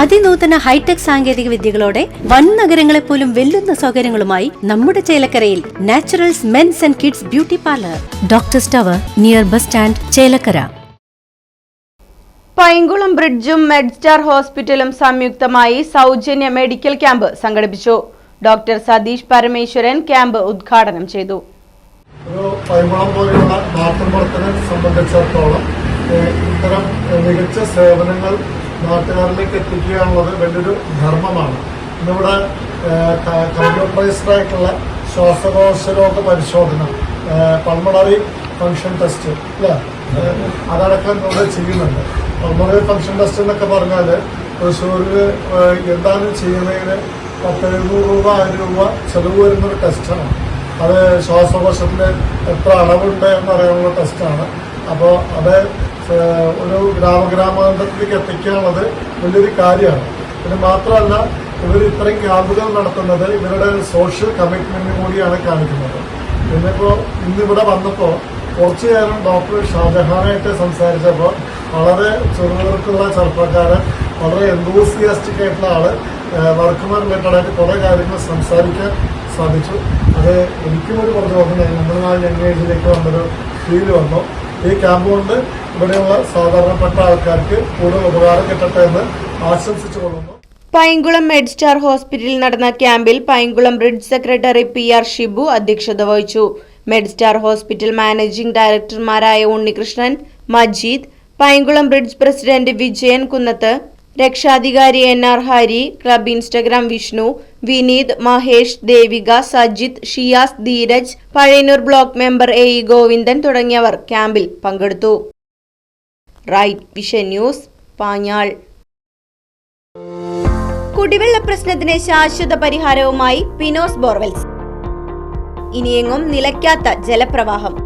അതിനൂതന hi tech സാങ്കേതിക വിദ്യകളോടെ വൻ നഗരങ്ങളെ പോലും വെല്ലുന്ന സൗകര്യങ്ങളുമായി നമ്മുടെ ചേലക്കരയിൽ naturals men's and kids beauty parlour. Doctor's tower near bus stand Chelakkara. Painkulam ബ്രിഡ്ജും Medstar ഹോസ്പിറ്റലും സംയുക്തമായി സൗജന്യ മെഡിക്കൽ ക്യാമ്പ് സംഘടിപ്പിച്ചു. ഡോക്ടർ സതീഷ് പരമേശ്വരൻ ക്യാമ്പ് ഉദ്ഘാടനം ചെയ്തു. ഒരു പൈങ്കുളം പോലെയുള്ള സംബന്ധിച്ചിടത്തോളം ഇത്തരം മികച്ച സേവനങ്ങൾ നാട്ടുകാരിലേക്ക് എത്തിക്കുക എന്നുള്ളത് വലിയൊരു ധർമ്മമാണ്. ഇന്നിവിടെ കമ്പ്യൂട്ടറൈസ്ഡ് ശ്വാസകോശ രോഗ പരിശോധന പൾമണറി ഫങ്ഷൻ ടെസ്റ്റ് അല്ലേ? അതടക്കം ഇവിടെ ചെയ്യുന്നുണ്ട്. പൾമണറി ഫങ്ഷൻ ടെസ്റ്റ് എന്നൊക്കെ പറഞ്ഞാൽ തൃശ്ശൂരിൽ എന്താണ് ചെയ്യുന്നതിന് പത്ത് എഴുന്നൂറ് രൂപ ആയിരം രൂപ ചെലവ് വരുന്നൊരു ടെസ്റ്റാണ് അത് ശ്വാസകോശത്തിൽ എത്ര അളവുണ്ട് എന്നറിയാനുള്ള ടെസ്റ്റാണ് അപ്പോൾ അത് ഒരു ഗ്രാമഗ്രാമാന്തരത്തിലേക്ക് എത്തിക്കാനുള്ളത് വലിയൊരു കാര്യമാണ്. പിന്നെ മാത്രമല്ല ഇവർ ഇത്രയും ക്യാമ്പുകൾ നടത്തുന്നത് ഇവരുടെ സോഷ്യൽ കമ്മിറ്റ്മെന്റ് കൂടിയാണ് കാണിക്കുന്നത്. പിന്നെ ഇപ്പോൾ ഇന്നിവിടെ വന്നപ്പോൾ കുറച്ചു നേരം ഡോക്ടർ ഷാജഹാനായിട്ട് സംസാരിച്ചപ്പോൾ വളരെ ചെറുതീർക്കുള്ള ചെറുപ്പക്കാരൻ വളരെ എന്തൂസിയാസ്റ്റിക് ആയിട്ടുള്ള ആൾ വർക്കുമാർ റിലേറ്റഡ് ആയിട്ട് കുറേ കാര്യങ്ങൾ സംസാരിക്കാൻ സാധിച്ചു. അത് എനിക്കും ഒരു പ്രചോദനമായി നമ്മൾ ആ യങ് ഏജിലേക്ക് വന്നൊരു ഫീൽ വന്നു. ഈ ക്യാമ്പ് കൊണ്ട് ഇവിടെയുള്ള സാധാരണപ്പെട്ട ആൾക്കാർക്ക് കൂടുതൽ ഉപകാരം കിട്ടട്ടെ എന്ന് ആശംസിച്ചു കൊള്ളുന്നു പൈങ്കുളം മെഡ്സ്റ്റാർ ഹോസ്പിറ്റലിൽ നടന്ന ക്യാമ്പിൽ Painkulam bridge secretary P R Shibu അധ്യക്ഷത വഹിച്ചു. മെഡ്സ്റ്റാർ ഹോസ്പിറ്റൽ മാനേജിംഗ് ഡയറക്ടർമാരായ ഉണ്ണികൃഷ്ണൻ മജീദ് പൈങ്കുളം ബ്രിഡ്ജ് പ്രസിഡന്റ് വിജയൻ കുന്നത്ത് രക്ഷാധികാരി N R Hari club Instagram Vishnu Vineeth Mahesh Devika Sajith Shiyas Dheeraj Pazhayannur block member A E Govindan തുടങ്ങിയവർ ക്യാമ്പിൽ പങ്കെടുത്തു. Right vision news Panjal. കുടിവെള്ള പ്രശ്നത്തിന് ശാശ്വത പരിഹാരവുമായി പിനോസ് ബോർവെൽസ്. ഇനിയെങ്ങും നിലയ്ക്കാത്ത ജലപ്രവാഹം.